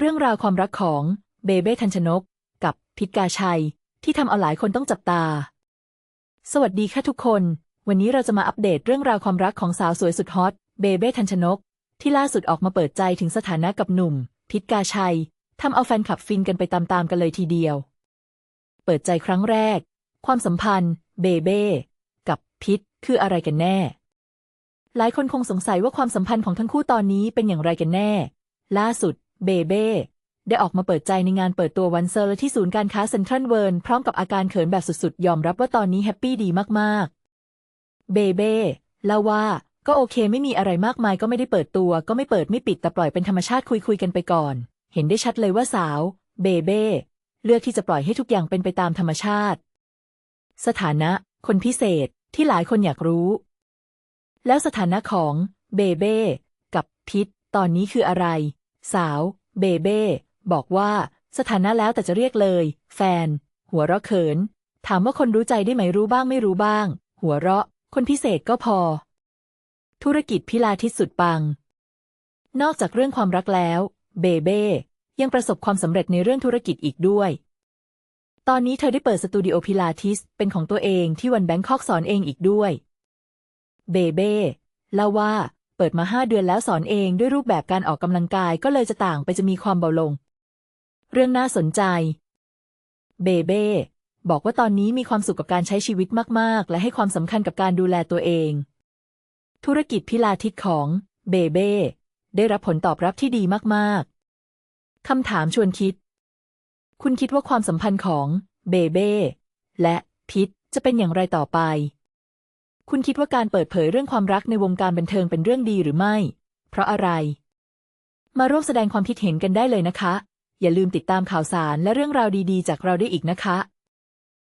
เรื่องราวความรักของเบเบ้ทันชนก กับพิกาชัย ที่ทำเอาหลายคนต้องจับตา สวัสดีค่ะทุกคน วันนี้เราจะมาอัปเดตเรื่องราวความรักของสาวสวยสุดฮอตเบเบ้ทันชนก ที่ล่าสุดออกมาเปิดใจถึงสถานะกับหนุ่ม พิกาชัยทำเอาแฟนคลับฟินกันไปตามๆกันเลยทีเดียว เปิดใจครั้งแรก ความสัมพันธ์ เบเบ้กับพิษคืออะไรกันแน่ หลายคนคงสงสัยว่าความสัมพันธ์ของทั้งคู่ตอนนี้เป็นอย่างไรกันแน่ ล่าสุด เบเบ้ได้ออกมาเปิดใจในงานเปิดตัววันเซอร์ที่ศูนย์การค้าเซ็นทรัลเวิร์พร้อมกับอาการเขินแบบสุดๆ ยอมรับว่าตอนนี้แฮปปี้ดีมากๆ เบเบ้เล่าว่าก็โอเคไม่มีอะไรมากมายก็ไม่ได้เปิดตัวก็ไม่เปิดไม่ปิดแต่ปล่อยเป็นธรรมชาติคุยคุยๆกันไปก่อน เห็นได้ชัดเลยว่าสาว เบเบ้เลือกที่จะปล่อยให้ทุกอย่างเป็นไปตามธรรมชาติ สถานะ คนพิเศษที่หลายคนอยากรู้ แล้วสถานะของเบเบ้กับพิษตอนนี้คืออะไร สาว เบเบ้บอกว่าสถานะแล้วแต่จะเรียกเลย แฟน หัวเราะเขิน ถามว่าคนรู้ใจได้ไหมรู้บ้างไม่รู้บ้าง หัวเราะ คนพิเศษก็พอ ธุรกิจพิลาทิสสุดปัง นอกจากเรื่องความรักแล้ว เบเบ้ยังประสบความสำเร็จในเรื่องธุรกิจอีกด้วย ตอนนี้เธอได้เปิดสตูดิโอพิลาทิสเป็นของตัวเองที่วันแบงคอกสอนเองอีกด้วย เบเบ้เล่าว่า เปิดมาห้าเดือนแล้วสอนเองด้วยรูปแบบการออกกำลังกายก็เลยจะต่างไปจะมีความเบาลง เรื่องน่าสนใจ เบเบ้บอกว่าตอนนี้มีความสุขกับการใช้ชีวิตมาก ๆ และให้ความสำคัญกับการดูแลตัวเอง ธุรกิจพิลาทิสของเบเบ้ได้รับผลตอบรับที่ดีมาก ๆ คำถามชวนคิด คุณคิดว่าความสัมพันธ์ของเบเบ้และพิษจะเป็นอย่างไรต่อไป คุณคิดว่าการเปิดเผยเรื่องความรักในวงการบันเทิงเป็นเรื่องดีหรือไม่ เพราะอะไร มาร่วมแสดงความคิดเห็นกันได้เลยนะคะ อย่าลืมติดตามข่าวสารและเรื่องราวดีๆ จากเราได้อีกนะคะ